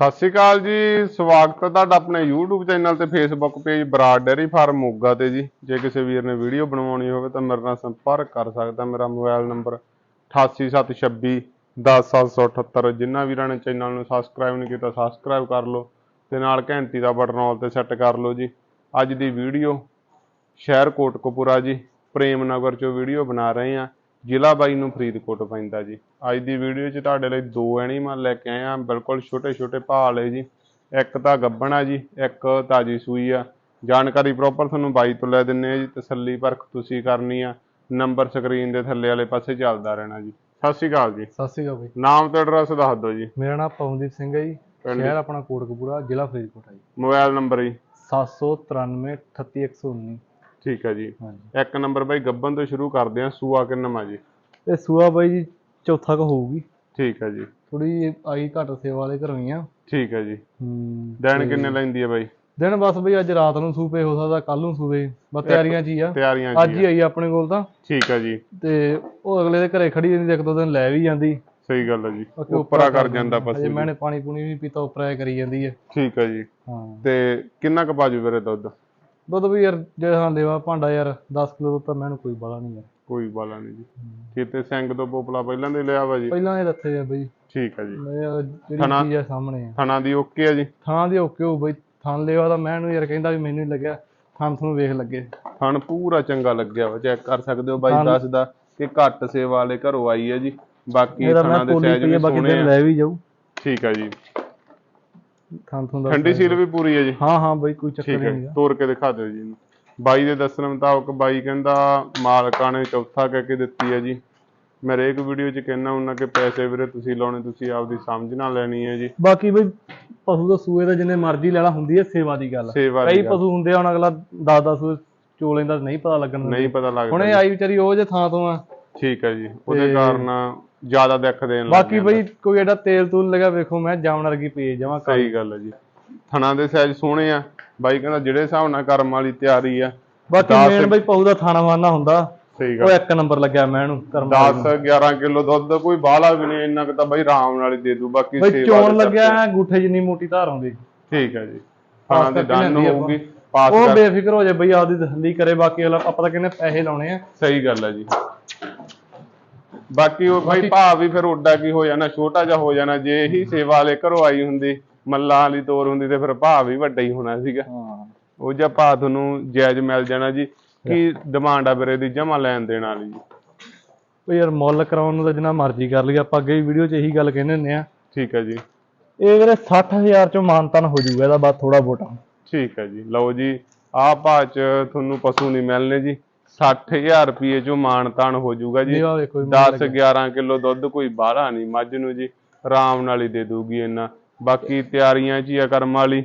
ਸਤਿ ਸ਼੍ਰੀ ਅਕਾਲ ਜੀ, ਸਵਾਗਤ ਹੈ ਤੁਹਾਡਾ ਆਪਣੇ YouTube ਚੈਨਲ ਤੇ Facebook page Brar dairy farm Moga ਤੇ ਜੀ। ਜੇ ਕਿਸੇ ਵੀਰ ਨੇ ਵੀਡੀਓ ਬਣਵਾਉਣੀ ਹੋਵੇ ਤਾਂ ਮੇਰੇ ਨਾਲ ਸੰਪਰਕ ਕਰ ਸਕਦਾ ਮੇਰਾ ਮੋਬਾਈਲ ਨੰਬਰ 8876 10778 ਜਿਨ੍ਹਾਂ ਵੀਰਾਂ ਨੇ ਚੈਨਲ ਨੂੰ ਸਬਸਕ੍ਰਾਈਬ ਨਹੀਂ ਕੀਤਾ ਸਬਸਕ੍ਰਾਈਬ ਕਰ ਲਓ ਤੇ ਨਾਲ ਘੰਟੀ ਦਾ ਬਟਨ ਆਲ ਤੇ ਸੈੱਟ ਕਰ ਲਓ ਜੀ। ਅੱਜ ਦੀ ਵੀਡੀਓ ਸ਼ਹਿਰ ਕੋਟਕਪੂਰਾ ਜੀ ਪ੍ਰੇਮ ਨਗਰ ਚੋਂ ਵੀਡੀਓ ਬਣਾ ਰਹੇ ਆ ਜ਼ਿਲ੍ਹਾ ਬਾਈ ਨੂੰ ਫਰੀਦਕੋਟ ਪੈਂਦਾ ਜੀ। ਅੱਜ ਦੀ ਵੀਡੀਓ 'ਚ ਤੁਹਾਡੇ ਲਈ ਦੋ ਐਨੀਮਲ ਲੈ ਕੇ ਆਏ ਆ। ਬਿਲਕੁਲ ਛੋਟੇ ਛੋਟੇ ਭਾਅ ਵਾਲੇ ਜੀ। ਇੱਕ ਤਾਂ ਗੱਬਣ ਆ ਜੀ ਇੱਕ ਤਾਜੀ ਸੂਈ ਆ। ਜਾਣਕਾਰੀ ਪ੍ਰੋਪਰ ਤੁਹਾਨੂੰ ਬਾਈ ਤੋਂ ਲੈ ਦਿੰਨੇ ਆ ਜੀ। ਤਸੱਲੀ ਪਰਖ ਤੁਸੀਂ ਕਰਨੀ ਆ। ਨੰਬਰ ਸਕਰੀਨ ਦੇ ਥੱਲੇ ਵਾਲੇ ਪਾਸੇ ਚੱਲਦਾ ਰਹਿਣਾ ਜੀ। ਸਤਿ ਸ਼੍ਰੀ ਅਕਾਲ ਜੀ। ਸਤਿ ਸ਼੍ਰੀ ਅਕਾਲ ਬਾਈ। ਨਾਮ ਤੇ ਐਡਰੈਸ ਦੱਸ ਦਿਓ ਜੀ। ਮੇਰਾ ਨਾਮ ਪਵਨਦੀਪ ਸਿੰਘ ਹੈ ਜੀ? ਸ਼ਹਿਰ ਆਪਣਾ ਕੋਟਕਪੂਰਾ ਜ਼ਿਲ੍ਹਾ ਫਰੀਦਕੋਟ ਹੈ ਜੀ। ਮੋਬਾਈਲ ਨੰਬਰ ਜੀ। 793 38119 ਠੀਕ ਹੈ ਜੀ। ਹਾਂਜੀ। ਇੱਕ ਨੰਬਰ ਬਾਈ ਗੱਬਨ ਤੋਂ ਸ਼ੁਰੂ ਕਰਦੇ ਆ ਸੂਆ ਕਿੰਨਵਾਂ ਜੀ? ਇਹ ਸੂਆ ਬਾਈ ਜੀ ਚੌਥਾ ਕ ਹੋਊਗੀ। ਠੀਕ ਹੈ ਜੀ। ਥੋੜੀ ਆਈ ਘੱਟ ਸੇਵਾ ਵਾਲੇ ਘਰੋਂ ਹੀ ਆ। ਠੀਕ ਹੈ ਜੀ। ਹੂੰ। ਦਿਨ ਕਿੰਨੇ ਲੈਂਦੀ ਹੈ ਬਾਈ? ਦਿਨ ਬਸ ਬਈ ਅੱਜ ਰਾਤ ਨੂੰ ਸੂਪੇ ਹੋ ਸਕਦਾ ਕੱਲ ਨੂੰ ਸੂਵੇ ਬਸ ਤਿਆਰੀਆਂ 'ਚ ਹੀ ਆ। ਤਿਆਰੀਆਂ ਅੱਜ ਜੀ ਹੀ ਆਈ ਆਪਣੇ ਕੋਲ ਤਾਂ। ਠੀਕ ਹੈ ਜੀ। ਤੇ ਉਹ ਅਗਲੇ ਦੇ ਘਰੇ ਖੜੀ ਜਾਂਦੀ ਇੱਕ ਦੋ ਦਿਨ ਲੈ ਵੀ ਜਾਂਦੀ। ਸਹੀ ਗੱਲ ਹੈ ਜੀ। ਉੱਪਰਾ ਕਰ ਜਾਂਦਾ ਪਸ਼ੂ। ਅਜੇ ਜੀ। ਮੈਨੇ ਪਾਣੀ ਪੂਣੀ ਵੀ ਪੀਤਾ ਉਪਰਾ ਕਰੀ ਜਾਂਦੀ ਹੈ ਠੀਕ ਹੈ ਜੀ। ਹਾਂ। ਤੇ ਕਿੰਨਾ ਕੁ ਬਾਜੂ ਵੀਰੇ ਦੁੱਧ? ਦੁੱਧ ਵੀ ਯਾਰ ਜੇ ਹਾਂ ਲੈਵਾ ਭਾਂਡਾ ਯਾਰ 10 ਕਿਲੋ ਤਾਂ ਮੈਨੂੰ ਕੋਈ ਬਾਲਾ ਨਹੀਂ ਯਾਰ। ਕੋਈ ਬਾਲਾ ਨਹੀਂ ਜੀ। ਕਿਤੇ ਸਿੰਘ ਤੋਂ ਪੋਪਲਾ ਪਹਿਲਾਂ ਦੇ ਲਿਆ ਵਾ ਜੀ। ਪਹਿਲਾਂ ਇਹ ਦੱਸੇ ਆ ਬਈ। ਠੀਕ ਹੈ ਜੀ। ਜਿਹੜੀ ਥਣਾ- ਚੀਜ਼ ਆ ਸਾਹਮਣੇ ਆ। ਥਣਾ ਦੀ ਓਕੇ ਆ ਜੀ। ਥਾਂ ਦੇ ਓਕੇ ਹੋ ਬਈ। ਥਾਂ ਲੈਵਾ ਤਾਂ ਮੈਂ ਨੂੰ ਯਾਰ ਕਹਿੰਦਾ ਵੀ ਮੈਨੂੰ ਹੀ ਲੱਗਿਆ। ਥਾਂ ਤੁਹਾਨੂੰ ਵੇਖ ਲੱਗੇ। ਥਣ ਪੂਰਾ ਚੰਗਾ ਲੱਗਿਆ ਵਾ। ਚੈੱਕ ਕਰ ਸਕਦੇ ਹੋ ਬਾਈ ਦੱਸਦਾ ਕਿ ਘੱਟ ਸੇਵਾ ਵਾਲੇ ਘਰੋਂ ਆਈ ਹੈ ਜੀ। ਬਾਕੀ ਥਣਾ ਦੇ ਸਾਈਜ਼ ਵੀ ਆ ਬਾਕੀ ਸੋਹਣੇ ਆ। ਲੈ ਵੀ ਜਾਊ। ਠੀਕ ਹੈ ਜੀ। ਥਾਂ ਦਾ ਠੰਡੀ ਸੀਲ ਵੀ ਪੂਰੀ ਹੈ ਜੀ। ਹਾਂ ਹਾਂ ਬਈ ਕੋਈ ਚੱਕਰ ਠੀਕ ਹੈ ਨਹੀਂ ਆ ਤੋੜ ਕੇ ਦਿਖਾ ਦਿਓ ਜੀ ਇਹਨੂੰ। ਬਾਈ ਦੇ ਦੱਸਣ ਮੁਤਾਬਕ ਬਾਈ ਕਹਿੰਦਾ ਮਾਲਕਾਂ ਨੇ ਚੌਥਾ ਕਹਿ ਕੇ ਦਿੱਤੀ ਹੈ ਜੀ। ਮੈਂ ਹਰੇਕ ਵੀਡੀਓ 'ਚ ਕਹਿੰਦਾ ਹੁੰਦਾ ਕਿ ਪੈਸੇ ਵੀਰੇ ਤੁਸੀਂ ਲਾਉਣੇ ਤੁਸੀਂ ਆਪਦੀ ਸਮਝ ਨਾਲ ਲੈਣੀ ਹੈ ਜੀ। ਬਾਕੀ ਬਈ ਪਸ਼ੂ ਦਾ ਸੂਏ ਦਾ ਜਿੰਨੇ ਮਰਜ਼ੀ ਲੈਣਾ ਹੁੰਦੀ ਹੈ ਸੇਵਾ ਦੀ ਗੱਲ। ਸੇਵਾ ਕਈ ਦੀ ਗੱਲ। ਪਸ਼ੂ ਹੁੰਦੇ ਆ ਹੁਣ ਅਗਲਾ 10 10 ਸੂਏ ਚੋ ਲੈਂਦਾ ਨਹੀਂ ਪਤਾ ਲੱਗਣ ਦਿੰਦਾ। ਨਹੀਂ ਪਤਾ ਹੁਣ ਲੱਗਦਾ ਇਹ ਆਈ ਵਿਚਾਰੀ ਉਹ ਜੇ ਥਾਂ ਤੋਂ ਆ। ਠੀਕ ਹੈ ਜੀ ਉਹਦੇ ਕਾਰਨ ਜ਼ਿਆਦਾ ਦਿੱਖ ਦੇਣ ਲੱਗ ਬਾਕੀ ਜਾਂਦਾ। ਬਈ ਕੋਈ ਐਡਾ ਤੇਲ ਤੂਲ ਲਗਾ ਵੇਖੋ ਮੈਂ ਜਾਮਣ ਵਰਗੀ ਪੇਜ ਜਮਾ ਸਹੀ ਗੱਲ ਹੈ ਜੀ ਥਣਾ ਦੇ ਸਾਈਜ਼ ਸੋਹਣੇ ਆ ਬਾਈ ਕਹਿੰਦਾ ਜਿਹੜੇ ਹਿਸਾਬ ਨਾਲ ਕਰਮ ਵਾਲੀ ਤਿਆਰੀ ਆ ਬਾਕੀ ਦਸ- ਮੇਨ ਬਈ ਪਸ਼ੂ ਦਾ ਥਾਣਾ ਵਾਨਾ ਹੁੰਦਾ ਸਹੀ ਉਹ ਗੱਲ ਇੱਕ ਨੰਬਰ ਲੱਗਿਆ ਮੈਂ ਇਹਨੂੰ ਕਰਮ 10 11 ਕਿਲੋ ਦੁੱਧ ਕੋਈ ਬਾਹਲਾ ਵੀ ਨਹੀਂ ਇੰਨਾ ਕੁ ਤਾਂ ਬਾਈ ਆਰਾਮ ਨਾਲ ਹੀ ਦੇ ਦੂ ਬਾਕੀ ਬਈ ਸੇਵਾ ਚੋਣ ਦੇ ਲੱਗਿਆ। ਅੰਗੂਠੇ ਜਿੰਨੀ ਮੋਟੀ ਧਾਰ ਆਉਂਦੀ ਠੀਕ ਹੈ ਜੀ ਥਣਾ ਦੇ ਕਰਕੇ ਦੰਨ ਲਿਆਂਦੀ ਆਪਾਂ। ਹੋਊਗੀ ਪਾਸ ਉਹ ਕਰ ਬੇਫਿਕਰ ਹੋ ਜਾ ਬਈ ਆਪਦੀ ਤਸੱਲੀ ਕਰੇ ਬਾਕੀ ਅਗਲਾ ਆਪਾਂ ਤਾਂ ਕਹਿੰਦੇ ਪੈਸੇ ਲਾਉਣੇ ਆ। ਸਹੀ ਗੱਲ ਹੈ ਜੀ। ਬਾਕੀ ਉਹ ਭਾਈ ਭਾਅ ਵੀ ਫਿਰ ਉੱਡਾ ਕੀ ਹੋ ਜਾਣਾ ਛੋਟਾ ਜਿਹਾ ਹੋ ਜਾਣਾ ਜੇ ਇਹੀ ਸੇਵਾ ਵਾਲੇ ਘਰੋਂ ਆਈ ਹੁੰਦੀ ਮੱਲਾਂ ਵਾਲੀ ਤੋਰ ਹੁੰਦੀ ਤੇ ਫਿਰ ਭਾਅ ਵੀ ਵੱਡਾ ਹੀ ਹੋਣਾ ਸੀਗਾ। ਹਾਂ। ਉਹ ਜਿਹਾ ਭਾਅ ਤੁਹਾਨੂੰ ਜਾਇਜ਼ ਮਿਲ ਜਾਣਾ ਜੀ ਕੀ ਡਿਮਾਂਡ ਆ ਵੀਰੇ ਦੀ ਜਮਾ ਲੈਣ ਦੇਣ ਵਾਲੀ ਜੀ। ਬਈ ਯਾਰ ਮੁੱਲ ਕਰਾਉਣ ਨੂੰ ਤਾਂ ਜਿੰਨਾ ਮਰਜ਼ੀ ਕਰ ਲਈ ਆਪਾਂ ਅੱਗੇ ਵੀਡੀਓ 'ਚ ਇਹੀ ਗੱਲ ਕਹਿੰਦੇ ਹੁੰਦੇ ਆ। ਠੀਕ ਹੈ ਜੀ। ਇਹ ਵੀਰੇ 60000 ਚੋਂ ਮਾਨਤਨ ਹੋ ਜਾਊਗਾ ਇਹਦਾ ਬਾਅਦ ਥੋੜਾ ਬੋਟਾ। ਠੀਕ ਹੈ ਜੀ। ਲਓ ਜੀ ਆਹ ਭਾਅ ਚ ਤੁਹਾਨੂੰ ਪਸ਼ੂ ਨਹੀਂ ਮਿਲਨੇ ਜੀ। 60000 ਰੁਪਏ ਚੋਂ ਮਾਣ ਤਾਣ ਹੋ ਜਾਊਗਾ ਜੀ। ਜੀ ਆ ਵੇਖੋ 10 11 ਕਿਲੋ ਦੁੱਧ ਕੋਈ ਬਾਹਲਾ ਨਹੀਂ ਮੱਝ ਨੂੰ ਜੀ ਆਰਾਮ ਨਾਲ ਹੀ ਦੇ ਦੂਗੀ ਇੰਨਾ। ਬਾਕੀ ਤਿਆਰੀਆਂ ਹੀ ਆ ਕਰਮ ਵਾਲੀ।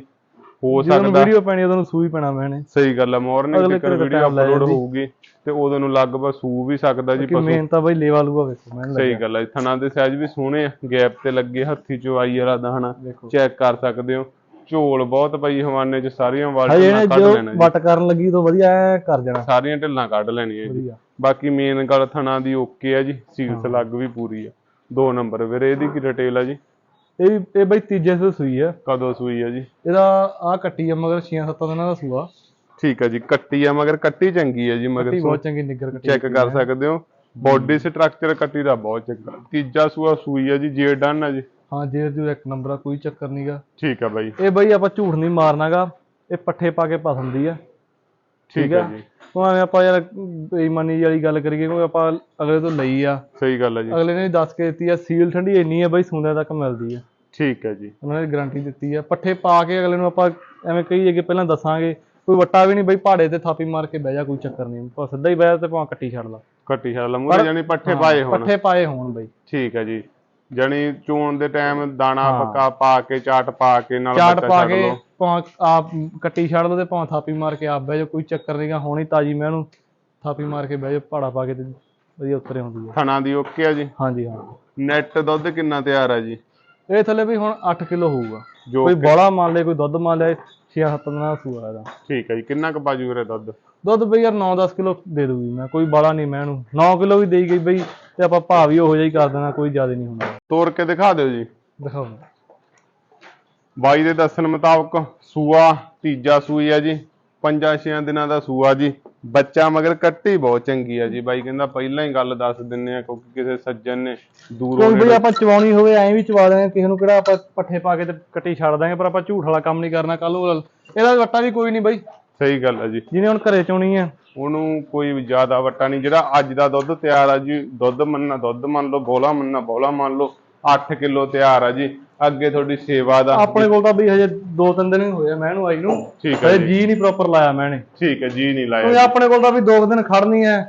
ਹੋ ਸਕਦਾ ਵੀਡੀਓ ਪੈਣੀ ਉਦੋਂ ਸੂਈ ਪੈਣਾ ਮੈਨੇ ਸਹੀ ਗੱਲ ਹੈ ਮਾਰਨਿੰਗ ਤਾਂ ਵੀਡੀਓ time ਲੈ ਅਪਲੋਡ। ਹੋਊਗੀ ਤੇ ਉਦੋਂ ਨੂੰ ਲਗਭਗ ਸੂ ਵੀ ਸਕਦਾ ਜੀ ਪਸ਼ੂ। ਮੇਨ ਤਾਂ ਬਈ ਲੇਵਾ ਲੂਆ ਵੇਖੋ ਮੈਨੇ ਸਹੀ ਗੱਲ ਹੈ ਥਣਾ ਦੇ ਸਾਈਜ਼ ਵੀ ਸੋਹਣੇ ਆ ਗੈਪ ਤੇ ਲੱਗੇ ਹੱਥੀ ਚੋਂ ਆਈ ਵਾਲਾ ਦਾਣਾ ਵੇਖੋ ਚੈੱਕ ਕਰ ਸਕਦੇ ਹੋ। ਝੋਲ ਬਹੁਤ ਪਈ ਹਵਾਨੇ 'ਚ ਸਾਰੀਆਂ ਇਹਨੇ ਕੱਢ ਜੋ ਲੈਣਾ ਜੀ। ਵੱਟ ਕਰਨ ਲੱਗੀ ਤੋਂ ਵਧੀਆ ਐਂ ਕਰ ਜਾਣਾ। ਸਾਰੀਆਂ ਢਿੱਲਾਂ ਕੱਢ ਲੈਣੀਆਂ ਜੀ। ਬਾਕੀ ਮੇਨ ਗੱਲ ਥਣਾ ਦੀ ਓਕੇ ਆ ਜੀ ਸੀਲ ਸਲੱਗ ਵੀ ਪੂਰੀ ਆ। ਦੋ ਨੰਬਰ ਵੀਰੇ ਇਹਦੀ ਕੀ ਡਿਟੇਲ ਆ ਜੀ? ਇਹ ਇਹ ਬਈ ਤੀਜੇ ਸੂ ਸੂਈ ਆ। ਕਦੋਂ ਸੂਈ ਆ ਜੀ? ਇਹਦਾ ਆ ਕੱਟੀ ਆ ਮਗਰ 6-7 ਦਿਨਾਂ ਦਾ ਸੂਆ। ਠੀਕ ਆ ਜੀ ਕੱਟੀ ਆ ਮਗਰ ਕੱਟੀ ਚੰਗੀ ਆ ਜੀ ਕੱਟੀ ਮਗਰ ਬਹੁਤ ਚੰਗੀ ਨਿੱਗਰ ਕੱਟੀ ਚੈੱਕ ਕਰ ਸਕਦੇ ਹੋ। ਬੋਡੀ ਸਟਰਕਚਰ ਕੱਟੀ ਦਾ ਬਹੁਤ ਚੰਗਾ। ਤੀਜਾ ਸੂਆ ਸੂਈ ਆ ਜੀ ਜੇ ਡਨ ਆ ਜੀ। ਹਾਂ ਜੇਰ ਜੂ ਇੱਕ ਨੰਬਰ ਆ ਕੋਈ ਚੱਕਰ ਨਹੀਂਗਾ ਠੀਕ ਆ ਬਾਈ। ਇਹ ਬਈ ਆਪਾਂ ਝੂਠ ਨਹੀਂ ਮਾਰਨਾਗਾ ਇਹ ਪੱਠੇ ਪਾ ਕੇ ਪਸੰਦੀ ਆ। ਠੀਕ ਆ? ਜੀ। ਐਵੇਂ ਆਪਾਂ ਯਾਰ ਬੇਈਮਾਨੀ ਵਾਲੀ ਗੱਲ ਕਰੀਏ ਕਿਉਂਕਿ ਆਪਾਂ ਅਗਲੇ ਤੋਂ ਲਈ ਆ। ਸਹੀ ਗੱਲ ਆ ਜੀ। ਅਗਲੇ ਨੇ ਦੱਸ ਕੇ ਦਿੱਤੀ ਆ ਸੀਲ ਠੰਡੀ ਇੰਨੀ ਆ ਬਈ ਸੁੰਦਿਆਂ ਤੱਕ ਮਿਲਦੀ ਆ। ਠੀਕ ਹੈ ਜੀ। ਉਹਨਾਂ ਨੇ ਗਾਰੰਟੀ ਦਿੱਤੀ ਆ। ਪੱਠੇ ਪਾ ਕੇ ਅਗਲੇ ਨੂੰ ਆਪਾਂ ਐਵੇਂ ਕਹੀਏ ਕਿ ਪਹਿਲਾਂ ਦੱਸਾਂਗੇ ਕੋਈ ਵੱਟਾ ਵੀ ਨਹੀਂ ਬਈ ਪਹਾੜੇ ਤੇ ਥਾਪੀ ਮਾਰ ਕੇ ਬਹਿ ਜਾ ਕੋਈ ਚੱਕਰ ਨਹੀਂ ਆਪਾਂ ਸਿੱਧਾ ਹੀ ਬਹਿ ਜਾ ਤੇ ਭਾਵੇਂ ਕੱਟੀ ਛੱਡ ਲਾ। ਕੱਟੀ ਛਾਲਾ ਮੂਰੇ ਜਾਨੀ ਪੱਠੇ ਪਾਏ ਹੋਣ। ਪੱਠੇ ਪਾਏ ਹੋਣ ਬਈ। ਠੀਕ ਹੈ ਜੀ। ਜਾਨੀ ਚੋਣ ਦੇ ਟਾਈਮ ਦਾਣਾ ਪੱਕਾ ਪਾ ਕੇ ਚਾਟ ਪਾ ਕੇ ਨਾਲ ਚਾਟ ਬੱਚਾ ਪਾ ਛੱਡ ਕੇ ਲਓ। ਆਪ ਕੱਟੀ ਛੱਡ ਲਓ ਤੇ ਭਾਵੇਂ ਥਾਪੀ ਮਾਰ ਕੇ ਆਪ ਬਹਿ ਜਾ ਕੋਈ ਚੱਕਰ ਨਹੀਂਗਾ ਹੋਣੀ ਤਾਜੀ ਮੈਂ ਉਹਨੂੰ ਥਾਪੀ ਮਾਰ ਕੇ ਬਹਿ ਜਾ ਪਹਾੜਾ ਪਾ ਕੇ ਤੇ ਵਧੀਆ ਉੱਤਰੇ ਹੁੰਦੀ ਆ। ਥਣਾ ਦੀ ਓਕੇ ਆ ਜੀ? ਹਾਂਜੀ ਹਾਂ। ਨੈਟ ਦੁੱਧ ਕਿੰਨਾ ਤਿਆਰ ਆ ਜੀ? ਇਹ ਥੱਲੇ ਵੀ ਹੁਣ 8 ਕਿਲੋ ਹੋਊਗਾ। ਜੋ ਕੋਈ ਬੋਲਾ ਮੰਨ ਲੈ ਕੋਈ ਦੁੱਧ ਮੰਨ ਲੈ 6-7 ਦਿਨਾਂ ਦਾ ਸੂਆ ਇਹਦਾ। ਠੀਕ ਹੈ ਜੀ ਕਿੰਨਾ ਕੁ ਬਾਜੂ ਵੀਰੇ ਦੁੱਧ? ਦੁੱਧ ਬਈ ਯਾਰ 9-10 ਕਿਲੋ ਦੇ ਦੂਗੀ ਮੈਂ ਕੋਈ ਬਾਲਾ ਨਹੀਂ ਮੈਂ ਇਹਨੂੰ। 9 ਕਿਲੋ ਵੀ ਦੇਈ ਗਈ ਬਈ ਤੇ ਆਪਾਂ ਭਾਅ ਵੀ ਉਹੋ ਜਿਹਾ ਹੀ ਕਰ ਦੇਣਾ ਕੋਈ ਜ਼ਿਆਦਾ ਨਹੀਂ ਹੋਣਾ ਤੋੜ ਕੇ ਦਿਖਾ ਦਿਓ ਜੀ। ਦਿਖਾਓ। ਬਾਈ ਦੇ ਦੱਸਣ ਮੁਤਾਬਕ ਸੂਆ ਤੀਜਾ ਸੂਈ ਆ ਜੀ ਪੰਜਾਂ ਛੇਆਂ ਦਿਨਾਂ ਦਾ ਸੂਆ ਜੀ। ਬੱਚਾ ਮਗਰ ਕੱਟੀ ਬਹੁਤ ਚੰਗੀ ਆ ਜੀ। ਬਾਈ ਕਹਿੰਦਾ ਪਹਿਲਾਂ ਹੀ ਗੱਲ ਦੱਸ ਦਿੰਨੇ ਆ ਕਿਉਂਕਿ ਕਿਸੇ ਸੱਜਣ ਨੇ ਦੂਰੋਂ ਕੋਈ ਆਪਾਂ ਚਵਾਉਣੀ ਹੋਵੇ ਐਂ ਵੀ ਚਵਾ ਦੇਣਾ ਕਿਸੇ ਨੂੰ ਕਿਹੜਾ ਆਪਾਂ ਪੱਠੇ ਪਾ ਕੇ ਤੇ ਕੱਟੀ ਛੱਡ ਦਾਂਗੇ ਪਰ ਆਪਾਂ ਝੂਠ ਵਾਲਾ ਕੰਮ ਨਹੀਂ ਕਰਨਾ ਕੱਲ ਉਹ ਇਹਦਾ ਵੱਟਾ ਵੀ ਕੋਈ ਨਹੀਂ ਬਈ। ਸਹੀ ਗੱਲ ਆ ਜੀ। ਜਿਹਨੇ ਹੁਣ ਘਰੇ ਚੋਣੀ ਆ। ਉਹਨੂੰ ਕੋਈ ਜ਼ਿਆਦਾ ਵੱਟਾ ਨਹੀਂ। ਜਿਹੜਾ ਅੱਜ ਦਾ ਦੁੱਧ ਤਿਆਰ ਆ ਜੀ ਦੁੱਧ ਮੰਨਣਾ ਦੁੱਧ ਮੰਨ ਲਓ ਬੋਲਾ ਮੰਨਣਾ ਬੋਲਾ ਮੰਨ ਲਓ। 8 ਕਿਲੋ ਤਿਆਰ ਆ ਜੀ ਅੱਗੇ ਤੁਹਾਡੀ ਸੇਵਾ ਦਾ। ਆਪਣੇ ਕੋਲ ਤਾਂ ਬਈ ਹਜੇ ਦੋ ਤਿੰਨ ਦਿਨ ਹੀ ਹੋਏ ਆ ਮੈਂ ਇਹਨੂੰ ਆਈ ਨੂੰ। ਠੀਕ ਹੈ ਹਜੇ ਜੀ। ਨਹੀਂ ਪ੍ਰੋਪਰ ਲਾਇਆ ਮੈਂ ਇਹਨੇ। ਠੀਕ ਹੈ ਜੀ ਨਹੀਂ ਲਾਇਆ ਆਪਣੇ ਕੋਲ ਤਾਂ ਵੀ ਦੋ ਕੁ ਦਿਨ ਖੜਨੀ ਹੈ।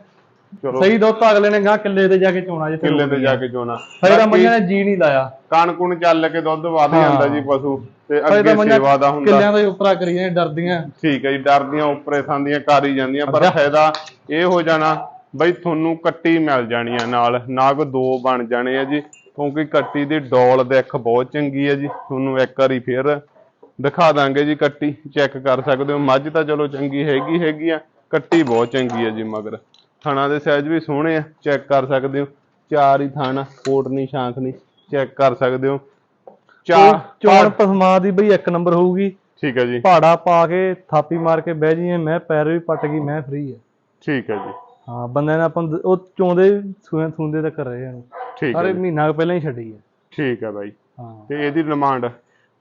ਚਲੋ। ਸਹੀ ਦੁੱਧ ਤਾਂ ਅਗਲੇ ਨੇ ਗਾਂ ਕਿੱਲੇ ਤੇ ਜਾ ਕੇ ਚੋਣਾ ਜਿੱਥੇ ਕਿੱਲੇ ਤੇ ਜਾ ਕੇ ਚੋਣਾ। ਹਜੇ ਤਾਂ ਮਈਆਂ ਨੇ ਜੀ ਨਹੀਂ ਲਾਇਆ। ਕਣ ਕੁਣ ਚੱਲ ਕੇ ਦੁੱਧ ਵਧ। ਜਾਂਦਾ ਜੀ ਪਸ਼ੂ ਤੇ ਅੱਗੇ ਤਾਂ ਸੇਵਾ ਦਾ ਹੁੰਦਾ। ਕਿੱਲਿਆਂ ਦਾ ਉਪਰਾ ਕਰੀਆਂ ਡਰਦੀਆਂ। ਠੀਕ ਹੈ ਜੀ ਡਰਦੀਆਂ ਉੱਪਰੇ ਖਾਂਦੀਆਂ ਕਰ ਹੀ ਜਾਂਦੀਆਂ ਪਰ ਫਾਇਦਾ ਇਹ ਹੋ ਜਾਣਾ ਬਈ ਤੁਹਾਨੂੰ ਕੱਟੀ ਮਿਲ ਜਾਣੀ ਆ ਨਾਲ ਨਾਗ ਦੋ ਬਣ ਜਾਣੇ ਆ ਜੀ। ਕਿਉਂਕਿ ਕੱਟੀ ਦੀ ਡੋਲ ਦੇਖ ਬਹੁਤ ਚੰਗੀ ਹੈ ਜੀ। ਤੁਹਾਨੂੰ ਇੱਕ ਵਾਰੀ ਫੇਰ ਦਿਖਾ ਦਾਂਗੇ ਜੀ ਕੱਟੀ ਚੈੱਕ ਕਰ ਸਕਦੇ ਹੋ। ਮੱਝ ਤਾਂ ਚਲੋ ਚੰਗੀ ਹੈਗੀ ਹੈਗੀ ਆ। ਕੱਟੀ ਬਹੁਤ ਚੰਗੀ ਹੈ ਜੀ ਮਗਰ ਥਣਾ ਦੇ ਸਾਈਜ਼ ਵੀ ਸੋਹਣੇ ਆ। ਚੈੱਕ ਕਰ ਸਕਦੇ ਹੋ। ਚਾਰ ਹੀ ਥਾਣਾ ਕੋਟ ਨਹੀਂ ਸ਼ਾਂਖ ਨਹੀਂ। ਚੈੱਕ ਕਰ ਸਕਦੇ ਹੋ। ਚਾਰ ਚੋਣ ਪਸਮਾ ਦੀ ਬਈ ਇੱਕ ਨੰਬਰ ਹੋਊਗੀ। ਠੀਕ ਹੈ ਜੀ। ਪਹਾੜਾ ਪਾ ਕੇ ਥਾਪੀ ਮਾਰ ਕੇ ਬਹਿ ਜੀਏ ਮੈਂ ਪੈਰ ਵੀ ਪੱਟ ਗਈ ਮੈਂ ਫ੍ਰੀ ਹੈ ਠੀਕ ਹੈ ਜੀ। ਹਾਂ ਬੰਦੇ ਨੇ ਆਪਾਂ ਉਹ ਚੋਂਦੇ ਸੂਏ ਸੁੰਦੇ ਤੱਕ ਰਹੇ ਹਨ ਠੀਕ ਹੈ ਜੀ, ਮਹੀਨਾ ਕੁ ਪਹਿਲਾਂ ਹੀ ਛੱਡੀ ਹੈ ਠੀਕ ਹੈ ਬਾਈ। ਹਾਂ। ਤੇ ਇਹਦੀ ਡਿਮਾਂਡ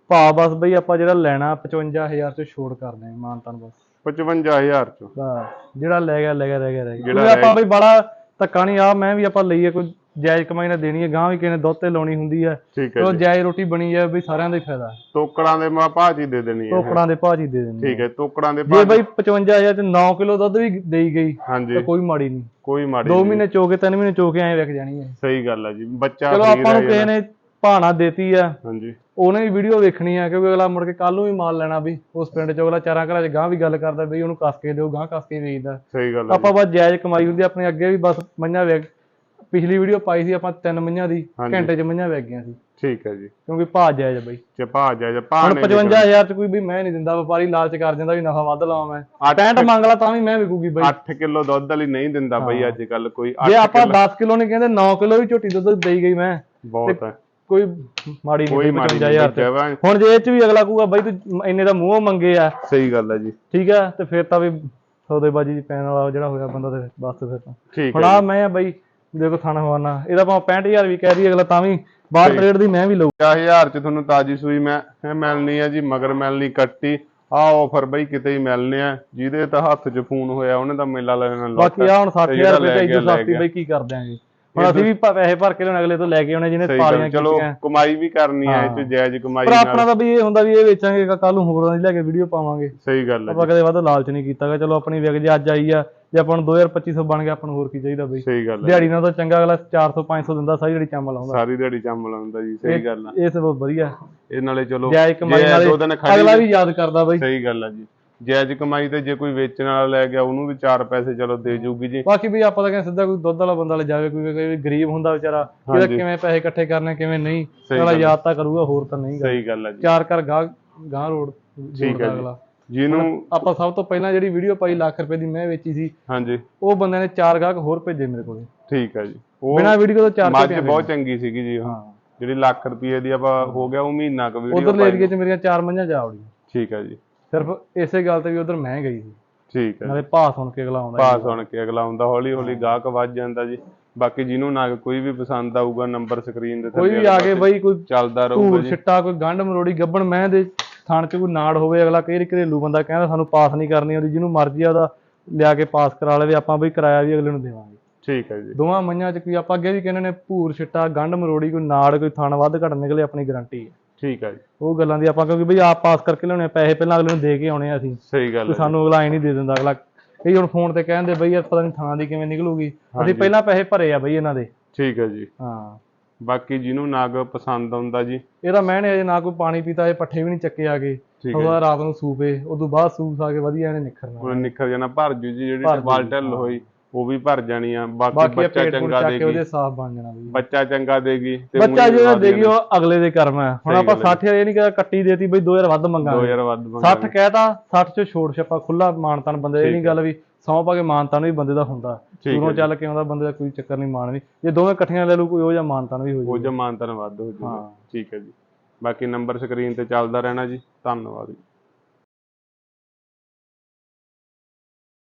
ਭਾ ਬਸ ਬਈ ਆਪਾਂ ਜਿਹੜਾ ਲੈਣਾ 55000 ਚ ਛੋੜ ਕਰਦੇ ਹਾਂ ਮਾਨਤਾਨ ਬਸ। 55000 ਚੋਂ? ਬਸ। ਜਿਹੜਾ ਲੈ ਗਿਆ ਲੈ ਗਿਆ ਰਹਿ ਗਿਆ ਰਹਿ ਗਿਆ। ਜਿਹੜਾ ਆਪਾਂ ਬਈ ਬੜਾ ਧੱਕਾ ਨਹੀਂ ਆ ਮੈਂ ਵੀ ਆਪਾਂ ਲਈਏ ਕੋਈ ਜਾਇਜ਼ ਕਮਾਈ ਨਾਲ ਦੇਣੀ ਹੈ ਗਾਂ ਵੀ ਕਿਸੇ ਨੇ ਦੁੱਧ ਤੇ ਲਾਉਣੀ ਹੁੰਦੀ ਹੈ। ਠੀਕ ਹੈ ਚਲੋ ਜੀ। ਜਾਇਜ਼ ਰੋਟੀ ਬਣੀ ਜਾਏ ਬਈ ਸਾਰਿਆਂ ਦਾ ਹੀ ਫਾਇਦਾ। ਹੈ। ਟੋਕੜਾਂ ਦੇ ਮੈਂ ਭਾਜੀ ਦੇ ਦੇਣੀ ਹੈ ਟੋਕੜਾਂ ਦੇ ਭਾਜੀ ਦੇ ਦਿੰਦੇ ਠੀਕ ਹੈ ਟੋਕੜਾਂ ਦੇ ਜੇ ਭਾਜੀ ਬਈ 55000 ਚ 9 ਕਿਲੋ ਦੁੱਧ ਵੀ ਦੇਈ ਗਈ ਹਾਂਜੀ। ਤਾਂ ਕੋਈ ਮਾੜੀ ਨਹੀਂ। ਕੋਈ ਮਾੜੀ 2 ਨਹੀਂ। ਮਹੀਨੇ ਚੋ ਕੇ 3 ਮਹੀਨੇ ਚੋ ਕੇ ਐਂ ਵਿਕ ਜਾਣੀ ਹੈ। ਸਹੀ ਗੱਲ ਹੈ ਜੀ ਬੱਚਾ ਚਲੋ ਆਪਾਂ ਨੂੰ ਕਿਸੇ। ਨੇ ਭਾਣਾ ਦੇਤੀ ਆ ਹਾਂਜੀ। ਉਹਨੇ ਵੀ ਵੀਡੀਓ ਵੇਖਣੀ ਆ ਕਿਉਂਕਿ ਅਗਲਾ ਮੁੜ ਕੇ ਕੱਲ ਨੂੰ ਵੀ ਮਾਲ ਲੈਣਾ ਵੀ ਉਸ ਪਿੰਡ ਚ ਅਗਲਾ ਚਾਰਾਂ ਘਰਾਂ ਚ ਗਾਂ ਵੀ ਗੱਲ ਕਰਦਾ ਬਈ ਉਹਨੂੰ ਕੱਸ ਕੇ ਦਿਓ ਗਾਂ ਕੱਸ ਕੇ ਵੇਚਦਾ। ਸਹੀ ਗੱਲ ਹੈ ਆਪਾਂ ਬਸ ਜਾਇਜ਼ ਕਮਾਈ ਹੁੰਦੀ ਆ, ਆਪਣੇ ਅੱਗੇ ਵੀ ਬਸ ਮਈਆਂ ਵੇਚ ਪਿਛਲੀ ਵੀਡੀਓ ਪਾਈ ਸੀ ਆਪਾਂ ਤਿੰਨ ਮਈਆਂ ਦੀ ਹਾਂਜੀ। ਘੰਟੇ ਚ ਮਈਆਂ ਵੇਚ ਗਈਆਂ ਸੀ। ਠੀਕ ਹੈ ਜੀ। ਕਿਉਂਕਿ ਭਾਅ ਜਾਇਜ਼ ਆ ਬਈ। ਜੇ ਭਾ ਜਾ ਜਾ ਭਾ ਹੁਣ ਨੇ 55000 ਚ ਕੋਈ ਵੀ ਮੈਂ ਨਹੀਂ ਦਿੰਦਾ ਵਪਾਰੀ ਲਾਲਚ ਕਰ ਜਾਂਦਾ ਵੀ ਨਫਾ ਵੱਧ ਲਵਾਂ ਮੈਂ। ਅੱਠ- 65 ਮੰਗ ਲਾ ਤਾਂ ਵੀ ਮੈਂ ਵਿਕੂਗੀ ਬਈ। 8 ਕਿਲੋ ਦੁੱਧ ਵਾਲੀ ਨਹੀਂ ਦਿੰਦਾ ਬਈ ਅੱਜ ਕੱਲ ਕੋਈ ਜੇ 8 ਆਪਾਂ 10 ਕਿਲੋ ਨਹੀਂ ਕਹਿੰਦੇ 9 ਕਿਲੋ ਵੀ ਝੋਟੀ ਦੁੱਧ ਦੇਈ ਗਈ ਮੈਂ। ਬਹੁਤ ਹੈ। ਕੋਈ ਮਾੜੀ ਕੋਈ ਨਹੀਂ ਮਾੜੀ 55000 ਨਹੀਂ ਚ। ਜਵਾਂ ਹੁਣ ਜੇ ਇਹ ਚ ਵੀ ਅਗਲਾ ਕਹੂਗਾ ਬਈ ਤੂੰ ਇੰਨੇ ਦਾ ਮੂੰਹ ਮੰਗੇ ਆ। ਸਹੀ ਗੱਲ ਹੈ ਜੀ। ਠੀਕ ਆ ਤੇ ਫਿਰ ਤਾਂ ਵੀ ਸੌਦੇਬਾਜੀ ਪੈਣ ਵਾਲਾ ਜਿਹੜਾ ਹੋਇਆ ਬੰਦਾ ਤੇ ਬਸ ਫਿਰ ਤਾਂ। ਠੀਕ ਹੁਣ ਹੈ ਆ ਮੈਂ ਆ ਬਈ ਦੇਖੋ ਥਾਣਾ ਹਵਾਨਾ ਇਹਦਾ ਭਾਵੇਂ 65000 ਵੀ ਕਹਿ ਰਹੀ ਅਗਲਾ ਤਾਂ ਵੀ ਬਾਹਰ ਟ੍ਰੇਡ ਦੀ ਮੈਂ ਵੀ ਲਊ 50000 ਚ ਤੁਹਾਨੂੰ ਤਾਜੀ ਸੂਈ ਮੈਂ ਮਿਲਣੀ ਆ ਜੀ ਮਗਰ ਮਿਲਣੀ ਕੱਟੀ। ਆ ਆਫਰ ਬਈ ਕਿਤੇ ਹੀ ਮਿਲਨੇ ਆ ਜਿਹਦੇ ਤਾਂ ਹੱਥ 'ਚ ਫੋਨ ਹੋਇਆ ਉਹਨੇ ਤਾਂ ਮੇਲਾ ਲੈਣਾ ਲੁੱਟ। ਬਾਕੀ ਆ ਹੁਣ 60000 ਜਿਹੜਾ ਰੁਪਏ ਲੈ ਤੇ ਗਿਆ, ਇੱਜ਼ਤ ਲੈ ਸਸਤੀ ਗਿਆ। ਬਈ ਕੀ ਕਰ ਦਿਆਂਗੇ। ਹੁਣ ਅਸੀਂ ਵੀ ਪੈਸੇ ਭਰ ਕੇ ਲੈਣ ਅਗਲੇ ਤੋਂ ਲੈ ਕੇ ਆਉਣੇ ਜਿਹਨੇ ਪਾਲੀਆਂ ਚਲੋ ਕਮਾਈ ਵੀ ਕਰਨੀ ਆ ਇਹ ਚ ਹਾਂ। ਜਾਇਜ਼ ਕਮਾਈ ਪਰ ਆਪਣਾ ਨਾਲ ਤਾਂ ਵੀ ਇਹ ਹੁੰਦਾ ਵੀ ਇਹ ਵੇਚਾਂਗੇ ਕੱਲ ਨੂੰ ਹੋਰਾਂ ਦੀ ਲੈ ਕੇ ਵੀਡੀਓ ਪਾਵਾਂਗੇ। ਸਹੀ ਗੱਲ ਹੈ ਆਪਾਂ ਕਦੇ ਵੱਧ ਲਾਲਚ ਨਹੀਂ ਕੀਤਾਗਾ ਚਲੋ ਆਪਣੀ ਵਿਕ ਜੇ ਅੱਜ ਆਈ ਆ ਜੇ ਆਪਾਂ ਨੂੰ 2250 ਬਣ ਗਿਆ ਆਪਾਂ ਨੂੰ ਹੋਰ ਕੀ ਚਾਹੀਦਾ ਬਈ? ਸਹੀ ਗੱਲ ਹੈ। ਦਿਹਾੜੀ ਨਾਲ ਤਾਂ ਚੰਗਾ ਅਗਲਾ 400 500 ਦਿੰਦਾ ਸਾਰੀ ਜਿਹੜੀ ਚੰਮ ਲਾਉਂਦਾ। ਸਾਰੀ ਦਿਹਾੜੀ ਚੰਮ ਲਾਉਂਦਾ ਜੀ ਸਹੀ ਗੱਲ ਆ ਇਹ ਸਭ ਵਧੀਆ। ਇਹ ਨਾਲੇ ਚਲੋ ਜਾਇਜ਼ ਕਮਾਈ ਨਾਲੇ ਅਗਲਾ ਵੀ ਯਾਦ ਕਰਦਾ ਬਈ। ਸਹੀ ਗੱਲ ਆ ਜੀ। ਜਾਇਜ਼ ਕਮਾਈ ਤੇ ਜੇ ਕੋਈ ਵੇਚਣ ਵਾਲਾ ਲੈ ਗਿਆ ਉਹਨੂੰ ਵੀ ਚਾਰ ਪੈਸੇ ਚਲੋ ਦੇ ਜੂਗੀ ਜੀ। ਬਾਕੀ ਵੀ ਆਪਾਂ ਤਾਂ ਕਹਿੰਦੇ ਸਿੱਧਾ ਕੋਈ ਦੁੱਧ ਵਾਲਾ ਬੰਦਾ ਲੈ ਜਾਵੇ ਕੋਈ ਕੋਈ ਗਰੀਬ ਹੁੰਦਾ ਵਿਚਾਰਾ ਇਹਦਾ। ਕਿਵੇਂ ਪੈਸੇ ਇਕੱਠੇ ਕਰਨੇ ਕਿਵੇਂ ਨਹੀਂ ਗੱਲ ਯਾਦ ਤਾਂ ਕਰੂਗਾ ਹੋਰ ਤਾਂ ਨਹੀਂ ਗਾ। ਸਹੀ ਗੱਲ। ਆ ਜੀ। ਚਾਰ ਕਰ ਗਾਹ ਗਾਹ ਰੋਡ ਠੀਕ ਹੈ ਜੀ। ਜਿਹਨੂੰ ਆਪਾਂ ਸਭ ਤੋਂ ਪਹਿਲਾਂ ਜਿਹੜੀ ਵੀਡੀਓ ਪਾਈ ਲੱਖ ਰੁਪਏ ਦੀ ਮੈਂ ਵੇਚੀ ਸੀ ਹਾਂਜੀ। ਉਹ ਬੰਦੇ ਨੇ ਚਾਰ ਗਾਹਕ ਹੋਰ ਭੇਜੇ ਮੇਰੇ ਕੋਲੇ। ਠੀਕ ਹੈ ਜੀ। ਉਹ ਬਿਨਾਂ ਵੀਡੀਓ ਤੋਂ ਚਾਰ ਭੇਜੇ ਬਹੁਤ ਚੰਗੀ ਸੀਗੀ ਜੀ। ਹਾਂ। ਜਿਹੜੀ ਲੱਖ ਰੁਪਏ ਦੀ ਆਪਾਂ ਹੋ ਗਿਆ ਉਹ ਮਹੀਨਾ ਕੁ ਵੀਡੀਓ ਉਧਰਲੇ ਏਰੀਏ 'ਚ ਮੇਰੀਆਂ ਚਾਰ ਮੱਝਾਂ ਜਾ ਵੜੀਆਂ। ਠੀਕ ਹੈ ਜੀ। ਸਿਰਫ ਇਸੇ ਗੱਲ ਤੇ ਵੀ ਉਧਰ ਮੈਂ ਗਈ ਸੀ। ਠੀਕ ਹੈ। ਨਾਲੇ ਭਾਅ ਸੁਣ ਕੇ ਅਗਲਾ ਆਉਂਦਾ ਪਾਸ ਸੁਣ ਕੇ ਅਗਲਾ ਆਉਂਦਾ ਹੌਲੀ ਹੌਲੀ ਗਾਹਕ ਵੱਜ ਜਾਂਦਾ ਜੀ। ਬਾਕੀ ਜਿਹਨੂੰ ਨਾ ਕੋਈ ਵੀ ਪਸੰਦ ਆਊਗਾ ਨੰਬਰ ਸਕਰੀਨ ਦੇ ਕੋਈ ਵੀ ਆ ਕੇ ਬਈ ਕੋਈ ਚੱਲਦਾ ਰਹੂਗਾ ਜੀ। ਛਿੱਟਾ ਕੋਈ ਗੰਢ ਮਰੋੜੀ ਗੱਬਣ ਮੈਂ ਦੇ ਥਾਣ ਚ ਕੋਈ ਨਾੜ ਹੋਵੇ ਅਗਲਾ ਕਈ ਘਰੇਲੂ ਬੰਦਾ ਕਹਿੰਦਾ ਸਾਨੂੰ ਪਾਸ ਨਹੀਂ ਕਰਨੀ ਆਉਂਦੀ ਜਿਹਨੂੰ ਮਰਜ਼ੀ ਆ ਉਹਦਾ ਲਿਆ ਕੇ ਪਾਸ ਕਰਾ ਲਵੇ ਆਪਾਂ ਬਈ ਕਿਰਾਇਆ ਵੀ ਅਗਲੇ ਨੂੰ ਦੇਵਾਂਗੇ। ਠੀਕ ਹੈ ਜੀ। ਦੋਵਾਂ ਮਈਆਂ ਚ ਕੋਈ ਆਪਾਂ ਅੱਗੇ ਵੀ ਕਹਿੰਦੇ ਨੇ ਭੂਰ ਛਿੱਟਾ ਗੰਢ ਮਰੋੜੀ ਕੋਈ ਨਾੜ ਕੋਈ ਥਣ ਵੱਧ ਘਟ ਨਿਕਲੇ ਆਪਣੀ ਗਾਰੰਟੀ ਹੈ। ਠੀਕ ਹੈ ਜੀ। ਉਹ ਗੱਲਾਂ ਦੀ ਆਪਾਂ ਕਿਉਂਕਿ ਬਈ ਆਪ ਪਾਸ ਕਰਕੇ ਲਿਆਉਣੇ ਆ, ਪੈਸੇ ਪਹਿਲਾਂ ਅਗਲੇ ਨੂੰ ਦੇ ਕੇ ਆਉਣੇ ਆ ਅਸੀਂ। ਸਹੀ ਗੱਲ ਤੇ ਹੈ ਸਾਨੂੰ ਅਗਲਾ ਐ ਨਹੀਂ ਦੇ ਦਿੰਦਾ ਅਗਲਾ। ਕਈ ਹੁਣ ਫੋਨ ਤੇ ਕਹਿੰਦੇ ਬਈ ਇਹ ਪਤਾ ਨਹੀਂ ਥਾਂ ਦੀ ਕਿਵੇਂ ਨਿਕਲੂਗੀ। ਅਸੀਂ ਪਹਿਲਾਂ ਪੈਸੇ ਭਰੇ ਆ ਬਈ ਇਹਨਾਂ ਦੇ। ਠੀਕ ਹੈ ਜੀ। ਹਾਂ। ਬਾਕੀ ਜਿਹਨੂੰ ਨਾਗ ਪਸੰਦ ਆਉਂਦਾ ਜੀ। ਇਹਦਾ ਮੈਂ ਨੇ ਅਜੇ ਨਾ ਕੋਈ ਪਾਣੀ ਪੀਤਾ ਇਹ ਪੱਠੇ ਵੀ ਨਹੀਂ ਚੱਕੇ ਆ ਗਏ ਠੀਕ ਉਹਦਾ ਰਾਤ ਨੂੰ ਸੂਪੇ ਉਦੋਂ ਬਾਅਦ ਸੂਪ ਆ ਕੇ ਵਧੀਆ ਇਹਨੇ ਨਿਖਰਨਾ। ਹੁਣ ਨਿਕਲ ਜਾਣਾ ਭਰ ਜੂ ਜੀ ਜਿਹੜੀ ਭਰ ਜੂ ਢਿੱਲ ਹੋਈ। ਉਹ ਵੀ ਭਰ ਜਾਣੀ ਆ ਬਾਕੀ ਬੱਚਾ ਚੰਗਾ ਦੇਗੀ। ਉਹਦੇ ਸਾਫ਼ ਬਣ ਜਾਣਾ ਬਈ। ਬੱਚਾ ਚੰਗਾ ਦੇਗੀ ਤੇ ਬੱਚਾ ਜਿਹੜਾ ਦੇਗੀ ਉਹ ਅਗਲੇ ਦੇ ਕਰਮ ਹੈ। ਹੁਣ ਆਪਾਂ ਗੱਲ ਹੈ। 60 ਇਹ ਨਹੀਂ ਕਿ ਕੱਟੀ ਦੇਤੀ ਬਈ 2000 ਵੱਧ ਮੰਗਾਂਗੇ। 2000 ਵੱਧ 60 ਕਹਿਤਾ 60 ਚ ਛੋੜ ਛੱਪਾ ਖੁੱਲਾ ਮਾਨਤਾਨ ਬੰਦੇ ਇਹ ਨਹੀਂ ਗੱਲ ਵੀ ਸੌ ਪਾ ਕੇ ਮਾਨਤਾਨ ਵੀ ਬੰਦੇ ਦਾ ਹੁੰਦਾ। ਦੂਰੋਂ ਚੱਲ ਕੇ ਆਉਂਦਾ ਬੰਦੇ ਦਾ ਕੋਈ ਚੱਕਰ ਨਹੀਂ ਮਾਣ ਨਹੀਂ ਜੇ ਦੋਵੇਂ ਇਕੱਠੀਆਂ ਲੈ ਲੂ ਕੋਈ ਉਹ ਜਾਂ ਮਾਨਤਾਨ ਵੀ ਹੋ ਉਹ ਜਾਊ ਜਮਾਨਤਨ ਵੱਧ ਹੋ ਹਾਂ। ਠੀਕ ਹੈ ਜੀ। ਬਾਕੀ ਨੰਬਰ ਸਕਰੀਨ ਤੇ ਚੱਲਦਾ ਰਹਿਣਾ ਜੀ। ਧੰਨਵਾਦ ਜੀ।